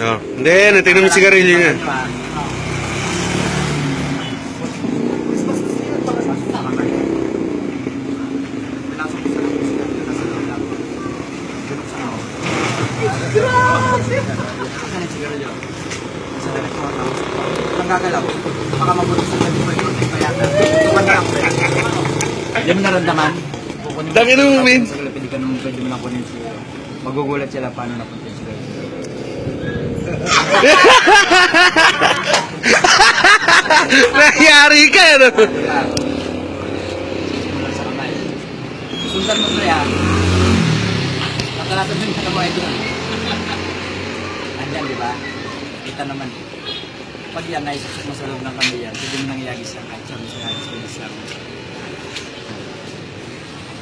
No. Hindi, natignan mo sigarilyo niya. Gagalaw. Baka mabuti sa sabi ko yung kaya na. Na ako. Yan mo naramdaman. Dami ng moment. Sa kalapit, di ka naman pwede mo lang kunin siguro. Magugulat sila paano napunta yung Nangyari ka, ano? Sundan mo pre ha. Pakalatan mo yung mga ito. Andyan, di ba? Kita naman. Pag yan, naisusok mo sa loob ng kamay yan, pwede mo nang iagis lang kahit mo sa iagis mo sa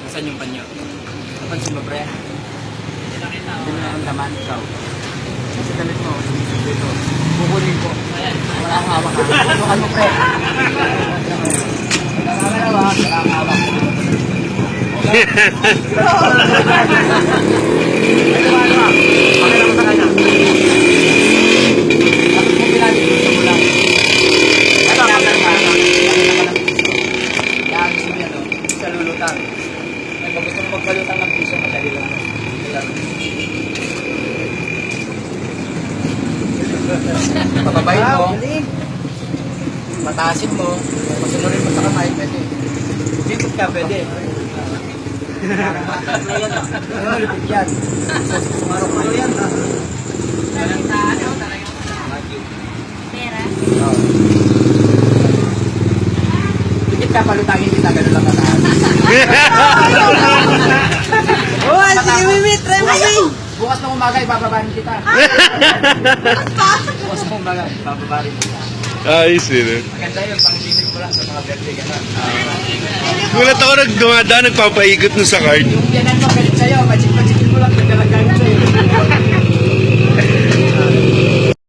Nasaan yung panyo? Napansin mo, pre? Hindi mo naramdaman, ikaw. Sa damit mo, sumisip ito. Kukunin ko. Wala akong hawak ha. Tukan mo, pre. Wala ka na ba? Wala akong hawak. Ano ba, ano ba? Pakita mo sa kanya. Tapos Ano. Yan, gusto mo magpalutang ng piso, madali lang. Pababayin mo. Mataasin mo. Pasunurin mo sa kamay, pwede. Dikot ka, pwede. Yan ah. Lupit yan. Sumarok mo yan ah. Oo. Dikit ka, palutangin kita, ganun lang. Oh, sige, Mimi, try mo. Bukas ng umaga, ibababarin kita. Bukas ng umaga, ibababarin kita. Ayos yun. eh. Maganda yun, pang-isip ko lang sa mga birthday gano'n. Gulat ako nagdumadaan, nagpapaikot nun sa card. Yung yanan mo, galit sa'yo, magic